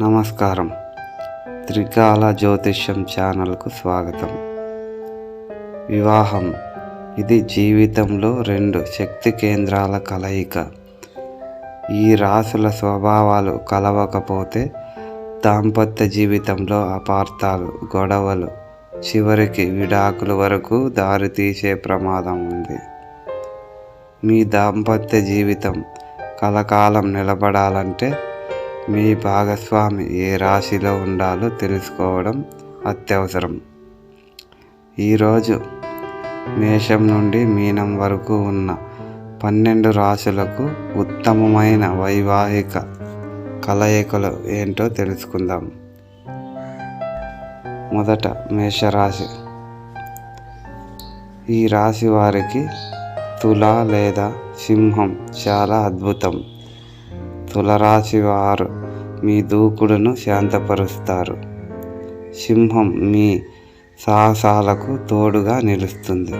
నమస్కారం. త్రికాల జ్యోతిష్యం ఛానల్కు స్వాగతం. వివాహం. ఇది జీవితంలో రెండు శక్తి కేంద్రాల కలయిక. ఈ రాసుల స్వభావాలు కలవకపోతే దాంపత్య జీవితంలో అపార్థాలు గొడవలు చివరికి విడాకుల వరకు దారితీసే ప్రమాదం ఉంది. మీ దాంపత్య జీవితం కలకాలం నిలబడాలంటే మీ భాగస్వామి ఏ రాశిలో ఉండాలో తెలుసుకోవడం అత్యవసరం. ఈరోజు మేషం నుండి మీనం వరకు ఉన్న పన్నెండు రాశులకు ఉత్తమమైన వైవాహిక కలయికలు ఏంటో తెలుసుకుందాం. మొదట మేషరాశి. ఈ రాశి వారికి తుల లేదా సింహం చాలా అద్భుతం. తులరాశి వారు మీ దూకుడును శాంతపరుస్తారు. సింహం మీ సాహసాలకు తోడుగా నిలుస్తుంది.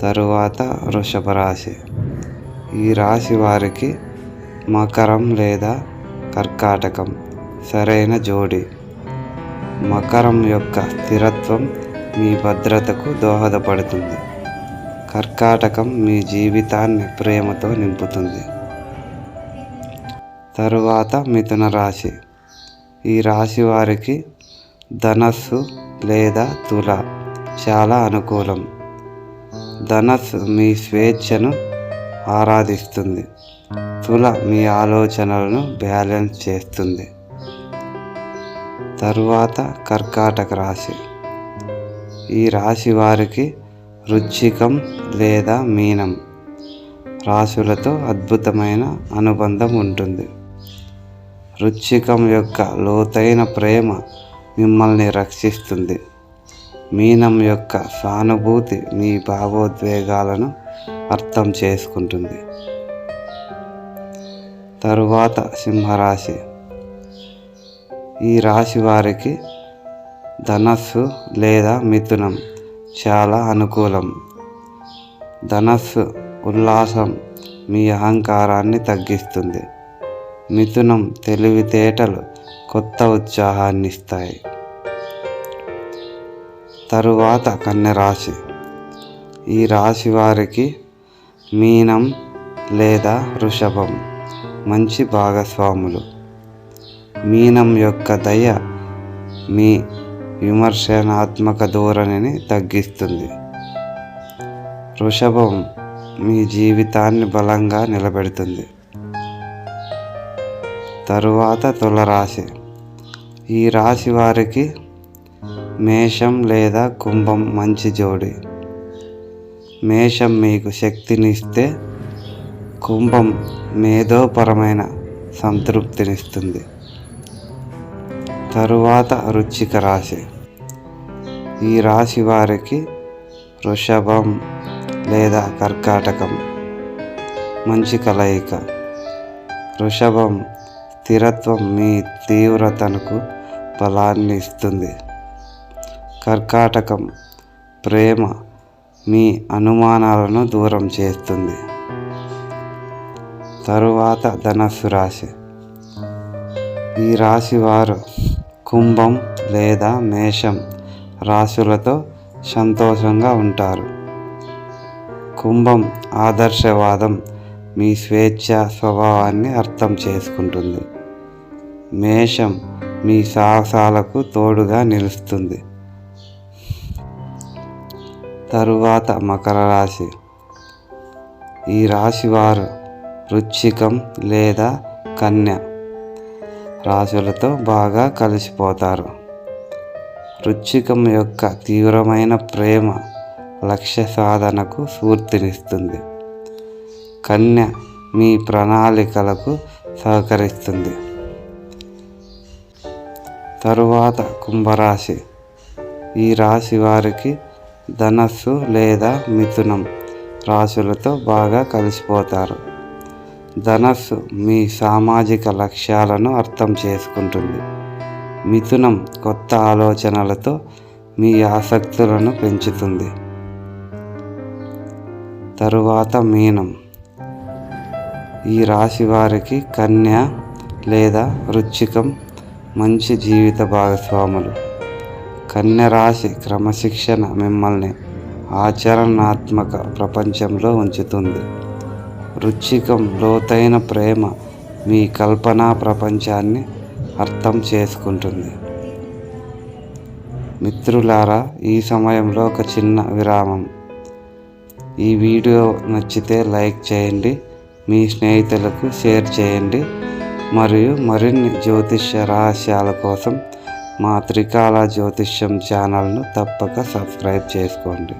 తరువాత వృషభ రాశి. ఈ రాశి వారికి మకరం లేదా కర్కాటకం సరైన జోడి. మకరం యొక్క స్థిరత్వం మీ భద్రతకు దోహదపడుతుంది. కర్కాటకం మీ జీవితాన్ని ప్రేమతో నింపుతుంది. తరువాత మిథున రాశి. ఈ రాశి వారికి ధనస్సు లేదా తుల చాలా అనుకూలం. ధనస్సు మీ స్వేచ్ఛను ఆరాధిస్తుంది. తుల మీ ఆలోచనలను బ్యాలెన్స్ చేస్తుంది. తరువాత కర్కాటక రాశి. ఈ రాశి వారికి రుచికం లేదా మీనం. రాశులతో అద్భుతమైన అనుబంధం ఉంటుంది. రుచికం యొక్క లోతైన ప్రేమ మిమ్మల్ని రక్షిస్తుంది. మీనం యొక్క సానుభూతి మీ భావోద్వేగాలను అర్థం చేసుకుంటుంది. తరువాత సింహరాశి. ఈ రాశి వారికి ధనస్సు లేదా మిథునం చాలా అనుకూలం. ధనస్సు ఉల్లాసం మీ అహంకారాన్ని తగ్గిస్తుంది. మిథునం తెలివితేటలు కొత్త ఉత్సాహాన్ని ఇస్తాయి తరువాత కన్యరాశి ఈ రాశి వారికి మీనం లేదా వృషభం మంచి భాగస్వాములు. మీనం యొక్క దయ మీ విమర్శనాత్మక ధోరణిని తగ్గిస్తుంది. వృషభం మీ జీవితాన్ని బలంగా నిలబెడుతుంది. తరువాత తులరాశి. ఈ రాశి వారికి మేషం లేదా కుంభం మంచి జోడి. మేషం మీకు శక్తినిస్తే కుంభం మేధోపరమైన సంతృప్తినిస్తుంది. తరువాత రుచిక రాశి. ఈ రాశి వారికి వృషభం లేదా కర్కాటకం మంచి కలయిక. వృషభం స్థిరత్వం మీ తీవ్రతకు బలాన్ని ఇస్తుంది. కర్కాటకం ప్రేమ మీ అనుమానాలను దూరం చేస్తుంది. తరువాత ధనస్సు రాశి. ఈ రాశి వారు కుంభం లేదా మేషం రాశులతో సంతోషంగా ఉంటారు. కుంభం ఆదర్శవాదం మీ స్వేచ్ఛ స్వభావాన్ని అర్థం చేసుకుంటుంది. మేషం మీ సాహసాలకు తోడుగా నిలుస్తుంది. తరువాత మకర రాశి. ఈ రాశి వారు వృచ్చికం లేదా కన్య. రాశులతో బాగా కలిసిపోతారు. వృచ్చికం యొక్క తీవ్రమైన ప్రేమ లక్ష్య సాధనకు స్ఫూర్తినిస్తుంది. కన్య మీ ప్రణాళికలకు సహకరిస్తుంది. తరువాత కుంభరాశి. ఈ రాశి వారికి ధనస్సు లేదా మిథునం రాశులతో బాగా కలిసిపోతారు. ధనస్సు మీ సామాజిక లక్ష్యాలను అర్థం చేసుకుంటుంది. మిథునం కొత్త ఆలోచనలతో మీ ఆసక్తులను పెంచుతుంది. తరువాత మీనం. ఈ రాశి వారికి కన్య లేదా వృచ్చికం మంచి జీవిత భాగస్వాములు. కన్యరాశి క్రమశిక్షణ మిమ్మల్ని ఆచరణాత్మక ప్రపంచంలో ఉంచుతుంది. రుచికం లోతైన ప్రేమ మీ కల్పనా ప్రపంచాన్ని అర్థం చేసుకుంటుంది. మిత్రులారా ఈ సమయంలో ఒక చిన్న విరామం. ఈ వీడియో నచ్చితే లైక్ చేయండి మీ స్నేహితులకు షేర్ చేయండి. మరియు మరిన్ని జ్యోతిష్య రహస్యాల కోసం మా త్రికాల జ్యోతిష్యం ఛానల్ను తప్పక సబ్స్క్రైబ్ చేసుకోండి.